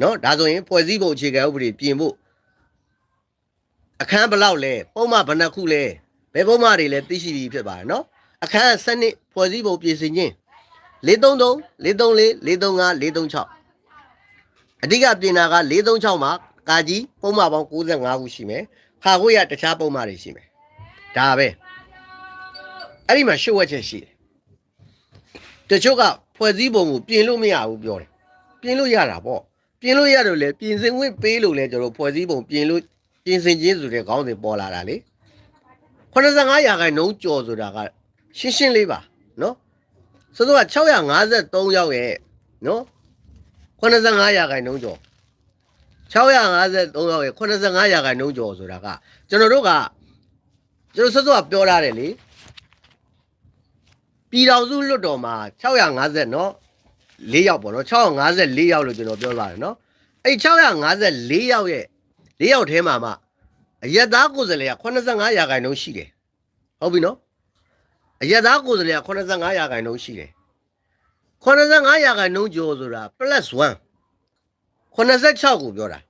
နော်ဒါဆိုရင်ဖွဲ့စည်းပုံအခြေခံဥပဒေပြင်ဖို့အခန်းဘယ်လောက်လဲပုံမှန်ဘယ်နှခုလဲဘယ်ပုံမှန်တွေလဲသိရှိပြီးဖြစ်ပါတယ်နော်အခန်းစနစ်ဖွဲ့စည်းပုံပြင်ဆင်ခြင်း433 434 435 436အဓိကပြင်တာက436မှာကာကြီးပုံမှန်ပေါင်း65ခုရှိမယ်ခါခွေရတခြားပုံမှန်တွေရှိမယ်ဒါပဲအဲ့ဒီမှာရှုပ်ဝက်ချက်ရှိတယ်တချို့ကဖွဲ့စည်းပုံကိုပြင်လို့မရဘူးပြောတယ်ပြင်လို့ရတာပေါ့ ပြင်လို့ရတော့လေပြင်ဆင်ခွင့်ပေးလို့လေကျွန်တော်ဖွဲ့စည်းပုံပြင်လို့ပြင်ဆင်ခြင်းဆိုတဲ့ခေါင်းစဉ်ပေါ်လာတာလေ85ရာခိုင်နှုန်းကျော်ဆိုတာကရှင်းရှင်းလေးပါနော်ဆိုတော့653ရောက်ရဲ့နော်85ရာခိုင်နှုန်းကျော်653ရောက်ရဲ့85ရာခိုင်နှုန်းကျော်ဆိုတာကကျွန်တော်တို့ကကျွန်တော်စောစောကပြောထားတယ်လေပြည်တော်စုလွတ်တော်မှာ650နော် 4ရောက်ပေါ့နော်654ရောက်လို့ကျွန်တော်ပြောလာတယ်နော်အဲ့654ရောက်ရဲ့4ရောက်ထဲမှာမှအရက်သားကိုယ်စားလှယ်က85ရာခိုင်နှုန်းရှိတယ်ဟုတ်ပြီနော်အရက်သားကိုယ်စားလှယ်က85ရာခိုင်နှုန်းရှိတယ်85ရာခိုင်နှုန်းကျော်ဆိုတာ plus 1 86ကိုပြောတာ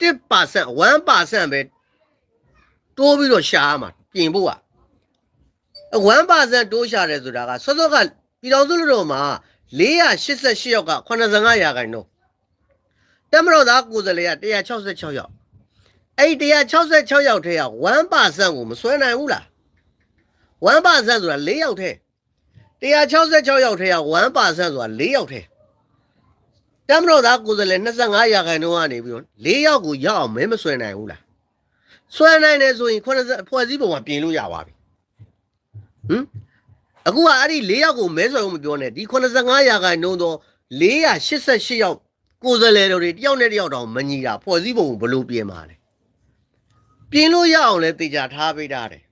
1% 1%ပဲတိုးပြီးတော့ရှာရမှာပြင်ဖို့อ่ะ1%တိုးရှာတယ်ဆိုတာကစောစောကပြည်တော်စုလူတော်မှာ 488ယောက်က85ရာခိုင်နှုန်းတက်မတော်သားကိုယ်စားလှယ်က166ယောက်အဲ့ဒီ166ယောက်ထဲက1%ကိုမစွဲနိုင်ဘူးလား1%ဆိုတာ4ယောက်ထဲ166ယောက်ထဲက1%ဆိုတာ4ယောက်ထဲတမတော်သားကိုယ်စားလှယ်25ရာခိုင်နှုန်းကနေပြီးတော့4ယောက်ကိုရောက်အောင်မဲမဆွဲနိုင်ဘူးလားဆွဲနိုင်တယ်ဆိုရင်80ဖွဲ့စည်းပုံကပြင်လို့ရပါပြီဟမ် အခုကအဲ့ဒီ4ယောက်ကိုမဲဆွဲဖို့မပြောနဲ့ဒီ85ရာခိုင်နှုန်းတော့488ယောက်ကိုယ်စားလှယ်တို့တွေတယောက်နဲ့တယောက်တောင်မညီတာဖွဲ့စည်းပုံကိုဘယ်လိုပြင်မှာလဲပြင်လို့ရအောင်လဲတေချာထားပေးထားတယ်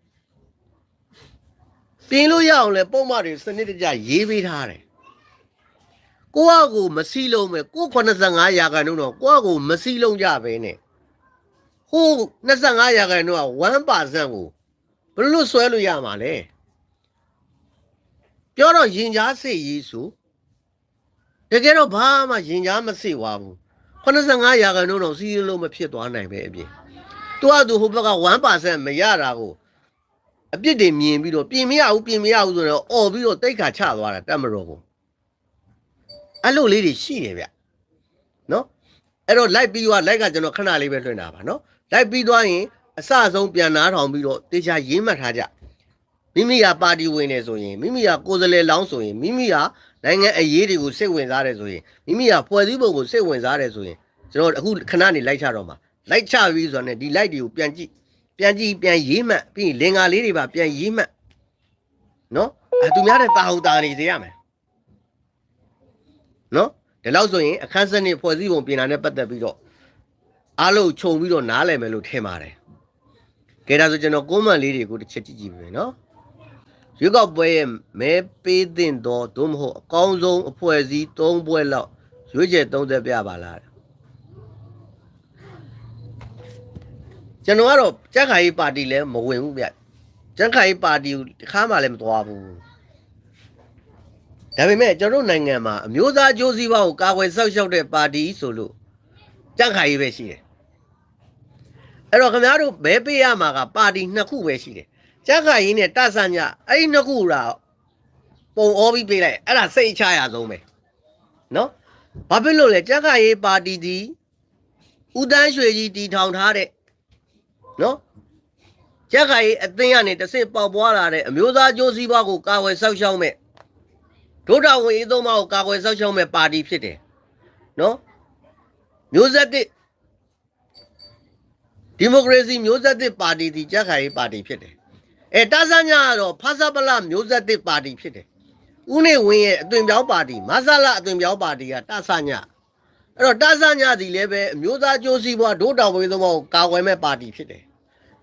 ပြင်လို့ရအောင်လဲပုံမှန်တွေစနစ်တကျရေးပေးထားတယ်ကိုယ့်အကူမစီလုံးပဲကို85ရာခိုင်နှုန်းတော့ကိုယ့်အကူမစီလုံးကြပဲနဲ့ဟို25ရာခိုင်နှုန်းက1%ကိုဘယ်လိုဆွဲလို့ရမှာလဲ ပြောတော့ရင်ကြားစေ့ရေးဆိုတကယ်တော့ဘာမှရင်ကြားမစေ့သွားဘူး85ရာခိုင်နှုန်းတော့စီးလုံးမဖြစ်သွားနိုင်ပဲအပြင်သူကသူဟိုဘက်က1%မရတာကိုအပြစ်တွေမြင်ပြီးတော့ပြင်မရဘူးပြင်မရဘူးဆိုတော့អော်ပြီးတော့တိတ်ခါချသွားတာတက်မတော်ကိုအဲ့လိုလေးတွေရှိတယ်ဗျနော်အဲ့တော့လိုက်ပြီးသွားလိုက်ကကျွန်တော်ခဏလေးပဲလွှင့်တာပါနော်လိုက်ပြီးသွားရင်အစအဆုံးပြန်နားထောင်ပြီးတော့တေချာရေးမှတ်ထားကြ မိမိကပါတီဝင်နေဆိုရင်မိမိကကိုယ်စားလှယ်လောင်းဆိုရင်မိမိကနိုင်ငံအရေးတွေကိုစိတ်ဝင်စားတယ်ဆိုရင်မိမိကဖွဲ့စည်းပုံကိုစိတ်ဝင်စားတယ်ဆိုရင်ကျွန်တော်အခုခဏနေလိုက်ချတော့မှာလိုက်ချပြီးဆိုတော့ ਨੇ ဒီ light တွေကိုပြန်ကြည့်ပြန်ကြည့်ပြန်ရေးမှတ်ပြီးရင်လင်္ကာလေးတွေပါပြန်ရေးမှတ်နော်အဲသူများတဲ့တာဟုတ်တာနေစေရမယ်နော်ဒီလောက်ဆိုရင်အခန်းစနစ်ဖွဲ့စည်းပုံပြင်တာနဲ့ပတ်သက်ပြီးတော့အားလုံးခြုံပြီးတော့နားလည်မယ်လို့ထင်ပါတယ်ကဲဒါဆိုကျွန်တော်ကွန်မန့်လေးတွေကိုတစ်ချက်ကြည့်ကြည့်ပြီနော် ရွေးကောက်ပွဲရဲ့မဲပေးတဲ့တော့သို့မဟုတ်အကောင်းဆုံးအဖွဲ့အစည်း၃ဘွဲ့လောက်ရွေးချယ်သုံးသက်ပြပါလားကျွန်တော်ကတော့ကြက်ခိုင်ရေးပါတီလည်းမဝင်ဘူးဗျကြက်ခိုင်ရေးပါတီကိုတစ်ခါမှလည်းမသွားဘူးဒါပေမဲ့ကျွန်တော်တို့နိုင်ငံမှာအမျိုးသားအကျိုးစီးပွားကိုကာကွယ်စောင့်ရှောက်တဲ့ပါတီဆိုလို့ကြက်ခိုင်ရေးပဲရှိတယ်အဲ့တော့ခင်ဗျားတို့ဘဲပေးရမှာကပါတီနှစ်ခုပဲရှိတယ် ကြက်ခိုင်ရေးနဲ့တဆန်ညအဲ့ဒီနှစ်ခုကပုံဩပြီးပေးလိုက်အဲ့ဒါစိတ်ချရဆုံးပဲနော်ဘာဖြစ်လို့လဲကြက်ခိုင်ရေးပါတီဒီဦးတန်းရွှေကြီးတီထောင်ထားတဲ့နော်ကြက်ခိုင်ရေးအသင်းကနေတဆင့်ပေါက်ပွားလာတဲ့အမျိုးသားအကျိုးစီးပွားကိုကာကွယ်စောင့်ရှောက်မဲ့ဒုတာဝန်အသုံးမကိုကာကွယ်စောင့်ရှောက်မဲ့ပါတီဖြစ်တယ်နော်မျိုးဆက်တစ်ဒီမိုကရေစီမျိုးဆက်တစ်ပါတီဒီကြက်ခိုင်ရေးပါတီဖြစ်တယ် အဲတာဆန်းညာကတော့ဖဆပလမျိုးဆက်တစ်ပါတီဖြစ်တယ်ဦးနေဝင်းရဲ့အသွင်ပြောင်းပါတီမဆလာအသွင်ပြောင်းပါတီကတာဆန်းညာအဲ့တော့တာဆန်းညာဒီလည်းပဲအမျိုးသားကြိုးစီးပွားဒုတာဝန်အသုံးမကိုကာကွယ်မဲ့ပါတီဖြစ်တယ်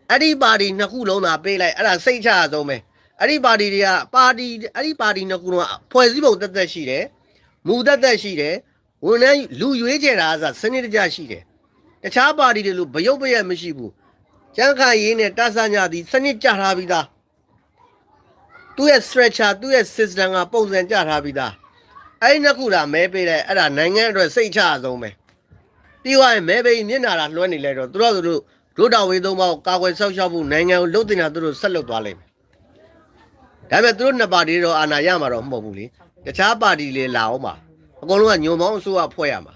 အဲ့ဒီပါတီနှစ်ခုလုံးသာပေးလိုက်အဲ့ဒါစိတ်ချရဆုံးပဲအဲ့ဒီပါတီတွေကပါတီအဲ့ဒီပါတီနှစ်ခုလုံးကဖွဲ့စည်းပုံတက်တက်ရှိတယ်မူတက်တက်ရှိတယ်ဝန်ထမ်းလူရွေးချယ်တာအစစနစ်တကျရှိတယ်တခြားပါတီတွေလို့ဗယုတ်ပရက်မရှိဘူး ကျန်းခိုင်ရေးနဲ့တဆညာသည်စနစ်ကြထားပြီးသားသူ့ရဲ့ stretcher သူ့ရဲ့ system ကပုံစံကြထားပြီးသားအဲ့ဒီနှစ်ခုလာမဲပေးလိုက်အဲ့ဒါနိုင်ငံအတွက်စိတ်ချရဆုံးပဲပြီးသွားရင်မဲပိန်မျက်နာတာလွှဲနေလိုက်တော့သူတို့ကသူတို့ဒုတော်ဝေသုံးပေါင်းကာကွယ်ဆောက်ရှောက်ဖို့နိုင်ငံကိုလှုပ်တင်တာသူတို့ဆက်လုပ်သွားလိမ့်မယ်ဒါပေမဲ့သူတို့နှစ်ပါတီတော့အာဏာရမှာတော့မဟုတ်ဘူးလေတခြားပါတီလေလာအောင်ပါအကုန်လုံးကညုံမောင်းအစိုးရဖွဲ့ရမှာ